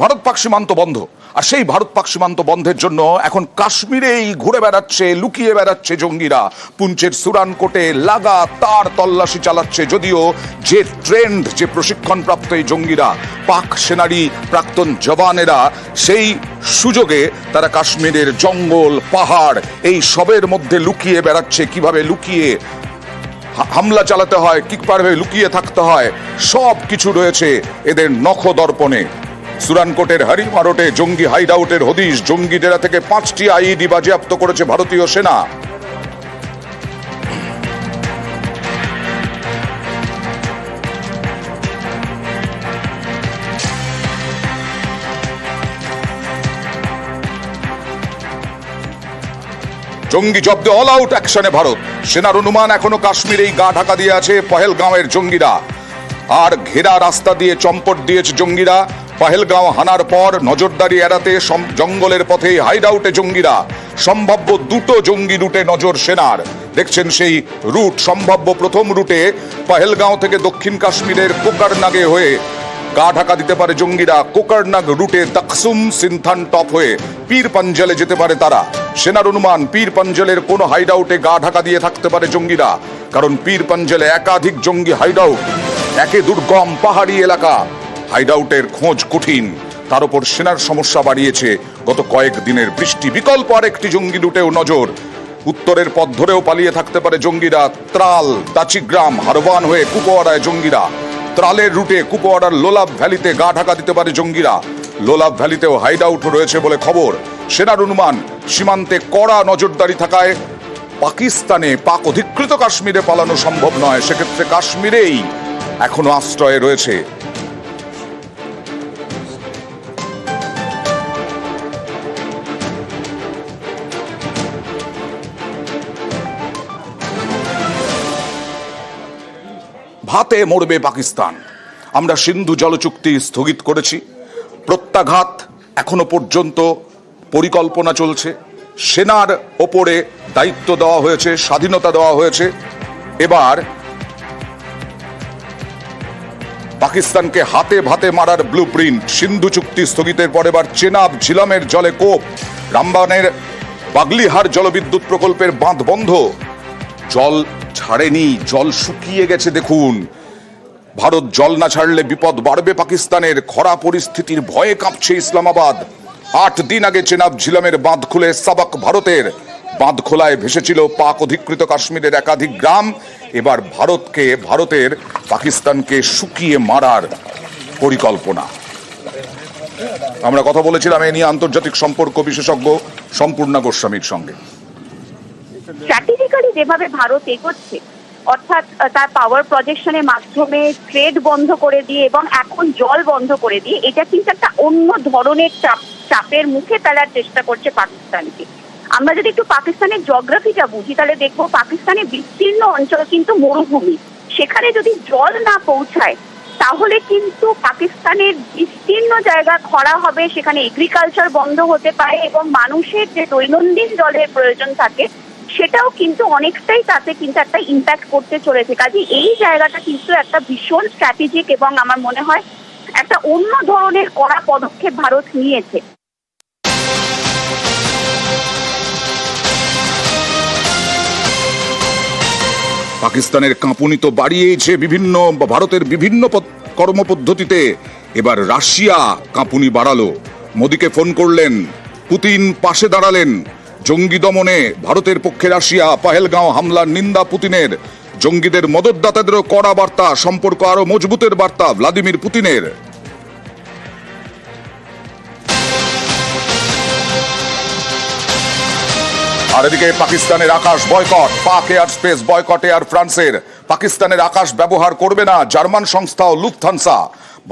ভারত পাক সীমান্ত বন্ধ। আর সেই ভারত পাক সীমান্ত বন্ধের জন্য এখন কাশ্মীরেই ঘুরে বেড়াচ্ছে, লুকিয়ে বেড়াচ্ছে জঙ্গিরা। পুঞ্চের সুরানকোটে লাগাতার তল্লাশি চালাচ্ছে যদিও যে ট্রেন্ড, যে প্রশিক্ষণপ্রাপ্ত এই জঙ্গিরা, পাক সেনারি প্রাক্তন জওয়ানেরা, সেই সুযোগে তারা কাশ্মীরের জঙ্গল, পাহাড়, এই সবের মধ্যে লুকিয়ে বেড়াচ্ছে। কীভাবে লুকিয়ে হামলা চালাতে হয় কি পারবে লুকিয়ে থাকতে হয় সব কিছু রয়েছে এদের নখ দর্পণে সুরানকোটের হারিমারোটে জঙ্গি হাইডাউটের হদিশ। জঙ্গি ডেরা থেকে পাঁচটি আইইডি বাজেয়াপ্ত করেছে ভারতীয় সেনা। জঙ্গি জব্দে অল আউট অ্যাকশনে ভারত। সেনার অনুমান এখনও কাশ্মীরেই গা ঢাকা দিয়ে আছে পহেলগাঁওয়ের জঙ্গিরা। আর ঘেরা রাস্তা দিয়ে চম্পট দিয়েছে জঙ্গিরা। পহেলগাঁও হানার পর নজরদারি এড়াতে জঙ্গলের পথে হাইড আউটে জঙ্গিরা। সম্ভাব্য দুটো জঙ্গি রুটে নজর সেনার। দেখছেন সেই রুট, সম্ভাব্য প্রথম রুটে পাহেলগাঁও থেকে দক্ষিণ কাশ্মীরের কোকারনাগে হয়ে গা ঢাকা দিতে পারে জঙ্গিরা। কোকারনাগ রুটে তাকসুম সিনথান টপ হয়ে পীর পাঞ্জালে যেতে পারে তারা। সেনার অনুমান, পীর পাঞ্জালের কোন হাইডাউটে গা ঢাকা দিয়ে থাকতে পারে জঙ্গিরা। কারণ পীর পাঞ্জালে একাধিক জঙ্গি হাইডাউট একে দুর্গম পাহাড়ি এলাকা। হাইডাউটের খোঁজ কঠিন। তার উপর সেনার সমস্যা বাড়িয়েছে। গত কয়েক দিনের বৃষ্টি বিকল্প আরেকটি জঙ্গি লুটেও নজর। উত্তরের পথ ধরেও পালিয়ে থাকতে পারে জঙ্গিরা। ত্রাল, দাচিগ্রাম হারবান হয়ে কুপওয়ারায় জঙ্গিরা। ত্রালের রুটে কুপওয়ারার লোলাব ভ্যালিতে গা ঢাকা দিতে পারে জঙ্গিরা। লোলাব ভ্যালিতেও হাইড আউট রয়েছে বলে খবর। সেনার অনুমান, সীমান্তে কড়া নজরদারি থাকায় পাকিস্তানে পাক অধিকৃত কাশ্মীরে পালানো সম্ভব নয়। সেক্ষেত্রে কাশ্মীরেই এখনও আশ্রয়ে রয়েছে। ভাতে মরবে পাকিস্তান। আমরা সিন্ধু জলচুক্তি স্থগিত করেছি। প্রত্যাঘাত এখনও পর্যন্ত পরিকল্পনা চলছে। সেনার ওপরে দায়িত্ব দেওয়া হয়েছে, স্বাধীনতা দেওয়া হয়েছে। এবার পাকিস্তানকে হাতে ভাতে মারার ব্লু প্রিন্ট সিন্ধু চুক্তি স্থগিতের পর এবার চেনাব ঝিলামের জলে কোপ। রামবানের বাগলিহার জলবিদ্যুৎ প্রকল্পের বাঁধ বন্ধ। জল ছাড়েনি, জল শুকিয়ে গেছে দেখুন। ভারত জল না ছাড়লে বিপদ বাড়বে পাকিস্তানের, খরা পরিস্থিতির ভয়ে কাঁপছে ইসলামাবাদ। আট দিন আগে চেনাব ঝিলামের বাঁধ খুলে সাবাক ভারতের। বাঁধ খোলায় ভেসেছিল পাক অধিকৃত কাশ্মীরের একাধিক গ্রাম। এবার ভারতকে, ভারতের, পাকিস্তানকে শুকিয়ে মারার পরিকল্পনা। আমরা কথা বলেছিলাম এ নিয়ে আন্তর্জাতিক সম্পর্ক বিশেষজ্ঞ সম্পূর্ণা গোস্বামীর সঙ্গে। স্ট্র্যাটেজিক্যালি যেভাবে ভারত এগোচ্ছে, অর্থাৎ তার পাওয়ার প্রজেকশনের মাধ্যমে ট্রেড বন্ধ করে দিয়ে এবং এখন জল বন্ধ করে দিয়ে, এটা কিন্তু একটা অন্য ধরনের চাপ, চাপের মুখে ফেলার চেষ্টা করছে পাকিস্তানকে। আমরা যদি একটু পাকিস্তানের জগ্রাফিটা বুঝি, তাহলে দেখব পাকিস্তানের বিস্তীর্ণ অঞ্চল কিন্তু মরুভূমি। সেখানে যদি জল না পৌঁছায়, তাহলে কিন্তু পাকিস্তানের বিস্তীর্ণ জায়গা খরা হবে, সেখানে এগ্রিকালচার বন্ধ হতে পারে এবং মানুষের যে দৈনন্দিন জলের প্রয়োজন থাকে সেটাও কিন্তু অনেকটাই তাতে কিন্তু একটা ইম্প্যাক্ট করতে চলেছে। কাজে এই জায়গাটা কিন্তু একটা ভীষণ স্ট্র্যাটেজিক এবং আমার মনে হয় একটা অন্য ধরনের কড়া পদক্ষেপ ভারত নিয়েছে। পাকিস্তানের কাঁপুনি তো বাড়িয়েছে বিভিন্ন, ভারতের বিভিন্ন কর্মপদ্ধতিতে। এবার রাশিয়া কাঁপুনি বাড়ালো। মোদিকে ফোন করলেন, পুতিন পাশে দাঁড়ালেন। জঙ্গি দমনে ভারতের পক্ষে রাশিয়া, পাহেলগাঁও হামলার নিন্দা পুতিনের। জঙ্গিদের মদতদাতাদেরও কড়া বার্তা, সম্পর্ক আরও মজবুতের বার্তা ভ্লাদিমির পুতিনের। আর এদিকে পাকিস্তানের আকাশ boycott, Pak airspace boycott air ফ্রান্সের। পাকিস্তানের আকাশ ব্যবহার করবে না জার্মান সংস্থা ও লুফথানসা।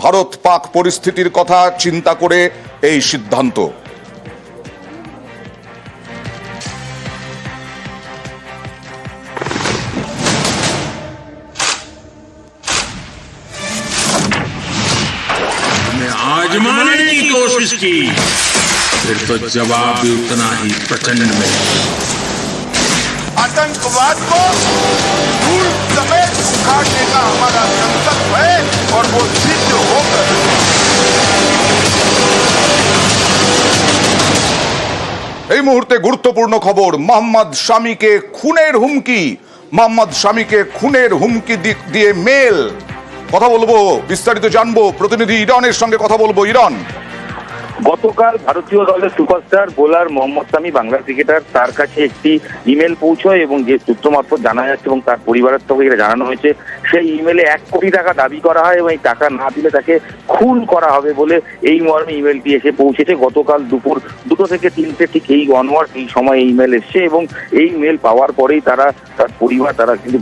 ভারত পাক পরিস্থিতির কথা চিন্তা করে এই সিদ্ধান্ত। तो जवाब भी उतना ही प्रचंड में। आतंकवाद को धूल समेत उखाड़ने का हमारा संकल्प है और वो सिद्ध होकर এই মুহূর্তে গুরুত্বপূর্ণ খবর মোহাম্মদ স্বামীকে খুনের হুমকি। মোহাম্মদ স্বামীকে খুনের হুমকি দিক দিয়ে মেল। কথা বলব বিস্তারিত জানব প্রতিনিধি ইরানের সঙ্গে কথা বলব। ইরান গতকাল ভারতীয় দলের superstar bowler Mohammad Sami Bangla cricketer তার কাছে একটি ইমেল পৌঁছয় এবং যে সূত্র মারফত জানা যাচ্ছে এবং তার পরিবারের থেকে এটা জানানো হয়েছে সেই ইমেলে এক কোটি টাকা দাবি করা হয় এবং এই টাকা না দিলে তাকে খুন করা হবে বলে এই মর্মে ইমেলটি এসে পৌঁছেছে। গতকাল দুপুর দুটো থেকে তিনটে ঠিক এই অনওয়ার্ড এই সময় এই ইমেল এসছে এবং এই মেল পাওয়ার পরেই তারা তার পরিবার তারা কিন্তু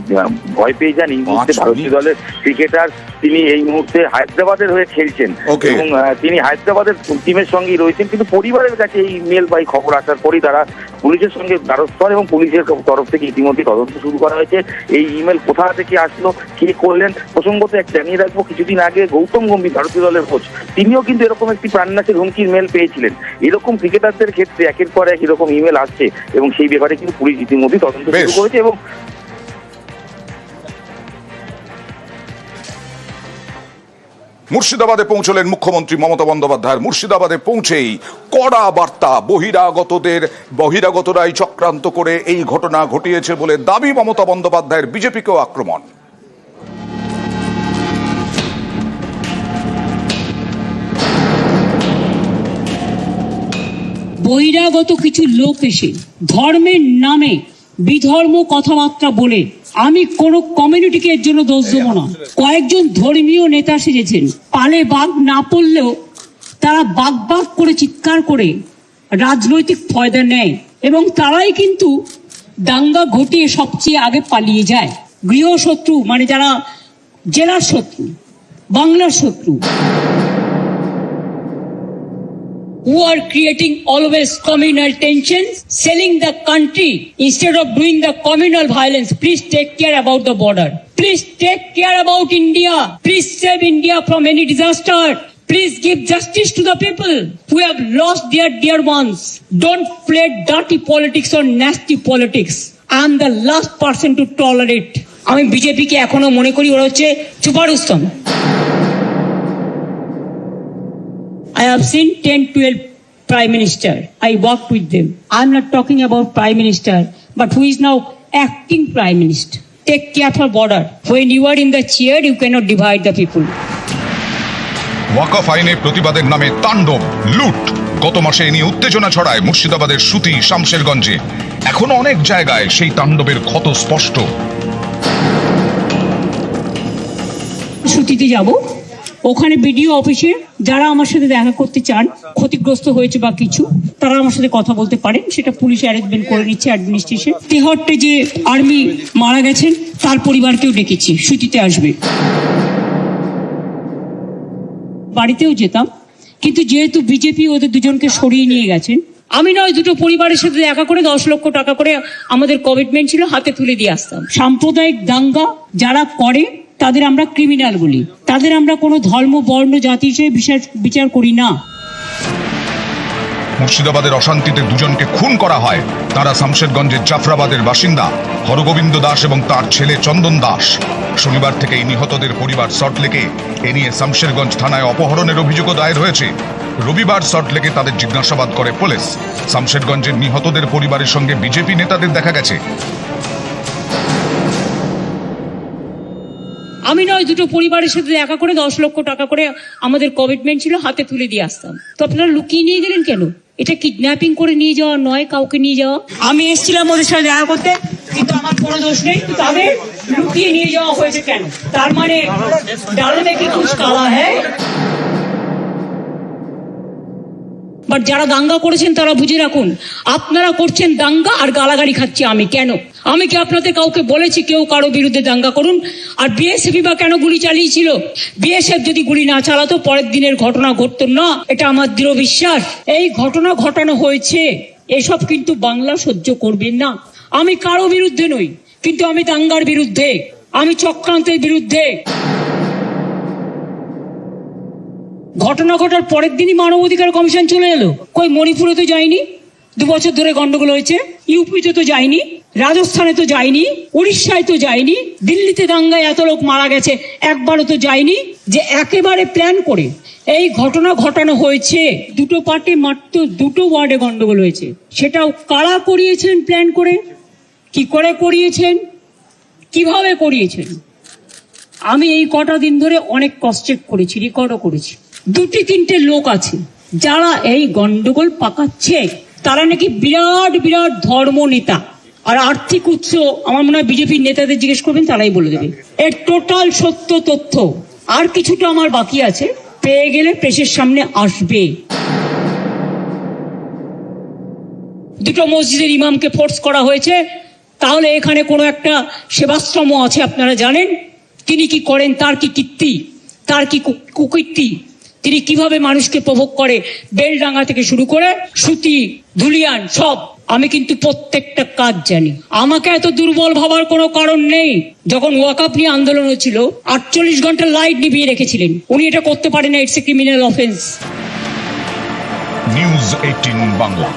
ভয় পেয়ে যান। এই মুহূর্তে। ভারতীয় দলের ক্রিকেটার তিনি এই মুহূর্তে হায়দ্রাবাদের হয়ে খেলছেন এবং তিনি হায়দ্রাবাদের টিমের সঙ্গেই রয়েছেন কিন্তু পরিবারের কাছে এই মেল বা এই খবর আসার পরই তারা পুলিশের সঙ্গে দ্বারস্থ এবং পুলিশের তরফ থেকে ইতিমধ্যে তদন্ত শুরু করা হয়েছে। এই ইমেল কোথা থেকে আসলো কে করলেন প্রসঙ্গত এক জানিয়ে রাখব কিছুদিন আগে গৌতম গম্ভীর ভারতীয় দলের কোচ তিনিও কিন্তু এরকম একটি প্রাণনাশের হুমকির মেল পেয়েছিলেন। এরকম ক্রিকেটারদের ক্ষেত্রে একের পর এক এরকম ইমেল আসছে এবং সেই ব্যাপারে কিন্তু পুলিশ ইতিমধ্যে তদন্ত শুরু করেছে এবং মুর্শিদাবাদে পৌঁছলেন মুখ্যমন্ত্রী মমতা বন্দ্যোপাধ্যায়। মুর্শিদাবাদে পৌঁছেই কড়া বার্তা বহিরাগতদের, বহিরাগতরাই চক্রান্ত করে এই ঘটনা ঘটিয়েছে বলে দাবি মমতা বন্দ্যোপাধ্যায়ের বিজেপিকেও আক্রমণ। বহিরাগত কিছু লোক এসে ধর্মের নামে বিধর্ম কথাবার্তা বলে আমি কোন কমিউনিটিকে এর জন্য দোষ দেবো না। কয়েকজন ধর্মীয় নেতা সেজেছেন। পালে বাঘ না পড়লেও তারা বাঘ বাঘ করে চিৎকার করে রাজনৈতিক ফয়দা নেয় এবং তারাই কিন্তু দাঙ্গা ঘটিয়ে সবচেয়ে আগে পালিয়ে যায়। গৃহশত্রু মানে যারা জেলার শত্রু, বাংলার শত্রু। Who are creating always communal tensions, selling the country instead of doing the communal violence. Please take care about the border. Please take care about India. Please save India from any disaster. Please give justice to the people who have lost their dear ones. Don't play dirty politics or nasty politics. I am the last person to tolerate. আমি বিজেপিকে এখনও মনে করি ওরা হচ্ছে সুপারুস্তম I have seen 10, 12 prime minister. I worked with them. I'm not talking about prime minister, but who is now acting prime minister. Take care for border. When you are in the chair, you cannot divide the people. ওয়াকফ আইনে প্রতিবাদের নামে তাণ্ডব লুট গত মাসে এ নিয়ে উত্তেজনা ছড়ায় মুর্শিদাবাদের সুতি শামশেরগঞ্জে এখনও অনেক জায়গায় সেই তাণ্ডবের ক্ষত স্পষ্ট ছুটিতে যাব ওখানে বিডিও অফিসে যারা আমার সাথে দেখা করতে চান, ক্ষতিগ্রস্ত হয়েছে বা কিছু, তারা আমার সাথে কথা বলতে পারেন। সেটা পুলিশ অ্যারেঞ্জমেন্ট করে নিচ্ছে অ্যাডমিনিস্ট্রেশন তেহট্টে যে আর্মি মারা গেছেন, তার পরিবারকেও ডেকেছি, ছুটিতে আসবে। বাড়িতেও যেতাম, কিন্তু যেহেতু বিজেপি ওদের দুজনকে সরিয়ে নিয়ে গেছেন, আমি নয় দুটো পরিবারের সাথে দেখা করে দশ লক্ষ টাকা করে আমাদের কমিটমেন্ট ছিল, হাতে তুলে দিয়ে আসতাম। সাম্প্রদায়িক দাঙ্গা যারা করে তাদের আমরা ক্রিমিনাল বলি। তাদের আমরা কোনো ধর্ম, বর্ণ, জাতি হিসেবে বিচার বিচার করি না। মুর্শিদাবাদের অশান্তিতে দুজনকে খুন করা হয়। তারা শামশেরগঞ্জের জাফরাবাদের বাসিন্দা, হরগোবিন্দ দাস এবং তার ছেলে চন্দন দাস। শনিবার থেকে এই নিহতদের পরিবার সল্টলেকে এ নিয়ে শামশেরগঞ্জ থানায় অপহরণের অভিযোগও দায়ের হয়েছে। রবিবার সল্টলেকে তাদের জিজ্ঞাসাবাদ করে পুলিশ। শামশেরগঞ্জের নিহতদের পরিবারের সঙ্গে বিজেপি নেতাদের দেখা গেছে। আমি নয় দুটো পরিবারের সাথে দেখা করে দশ লক্ষ টাকা করে আমাদের কমিটমেন্ট ছিল হাতে তুলে দিয়ে আসতাম। তো আপনারা লুকিয়ে নিয়ে গেলেন কেন? এটা কিডন্যাপিং করে নিয়ে যাওয়া নয় কাউকে নিয়ে যাওয়া। আমি এসেছিলাম ওদের সাথে দেখা করতে কিন্তু আমার কোনো দোষ নেই। তাদের লুকিয়ে নিয়ে যাওয়া হয়েছে কেন? তার মানে ডালে কুছ কালা হ্যাঁ? বাট যারা দাঙ্গা করেছেন তারা বুঝে রাখুন আপনারা করছেন দাঙ্গা আর গালাগালি খাচ্ছি আমি। কেন? আমি কি আপনাদের কাউকে বলেছি কেউ কারও বিরুদ্ধে দাঙ্গা করুন? আর বিএসএফ বা কেন গুলি চালিয়েছিল? বিএসএফ যদি গুলি না চালাতো, পরের দিনের ঘটনা ঘটতো না। এটা আমার দৃঢ় বিশ্বাস। এই ঘটনা ঘটানো হয়েছে। এসব কিন্তু বাংলা সহ্য করবেন না। আমি কারও বিরুদ্ধে নই, কিন্তু আমি দাঙ্গার বিরুদ্ধে। আমি চক্রান্তের বিরুদ্ধে। ঘটনা ঘটার পরের দিনই মানবাধিকার কমিশন চলে এলো। কই, মণিপুরে তো যায়নি? দু বছর ধরে গন্ডগোল হয়েছে। ইউপিতে তো যায়নি। রাজস্থানে তো যায়নি, উড়িষ্যায় তো যায়নি, দিল্লিতে দাঙ্গায় এত লোক মারা গেছে, একবারও তো যায়নি, যে একেবারে প্ল্যান করে। এই ঘটনা ঘটানো হয়েছে, দুটো পার্টি মাত্র দুটো ওয়ার্ডে গন্ডগোল হয়েছে। সেটাও কারা করিয়েছেন প্ল্যান করে? কি করে করিয়েছেন? কীভাবে করিয়েছেন? আমি এই কটা দিন ধরে অনেক চেক করেছি রেকর্ডও করেছি। দুটি তিনটে লোক আছে, যারা এই গন্ডগোল পাকাচ্ছে, তারা নাকি বিরাট বিরাট ধর্ম নেতা আর আর্থিক উৎস আমার মনে হয় বিজেপির নেতাদের জিজ্ঞেস করবেন, তারাই বলে দেবে। এর টোটাল সত্য তথ্য আর কিছুটা আমার বাকি আছে। পেয়ে গেলে প্রেসের সামনে আসবে। দুটো মসজিদের ইমামকে ফোর্স করা হয়েছে। তাহলে এখানে কোনো একটা সেবাশ্রম আছে, আপনারা জানেন। তিনি কি করেন, তার কি কীর্তি, তার কি কুকীর্তি, তিনি কীভাবে মানুষকে প্রভোগ করে, বেলডাঙ্গা থেকে শুরু করে সুতি, ধুলিয়ান, সব। আমি কিন্তু প্রত্যেকটা কাজ জানি। আমাকে এত দুর্বল ভাবার কোনো কারণ নেই। যখন ওয়াকাপ নিয়ে আন্দোলন হচ্ছিল আটচল্লিশ ঘণ্টা লাইট নিভিয়ে রেখেছিলেন। উনি এটা করতে পারেন না, it's a criminal offence news eighteen Bangla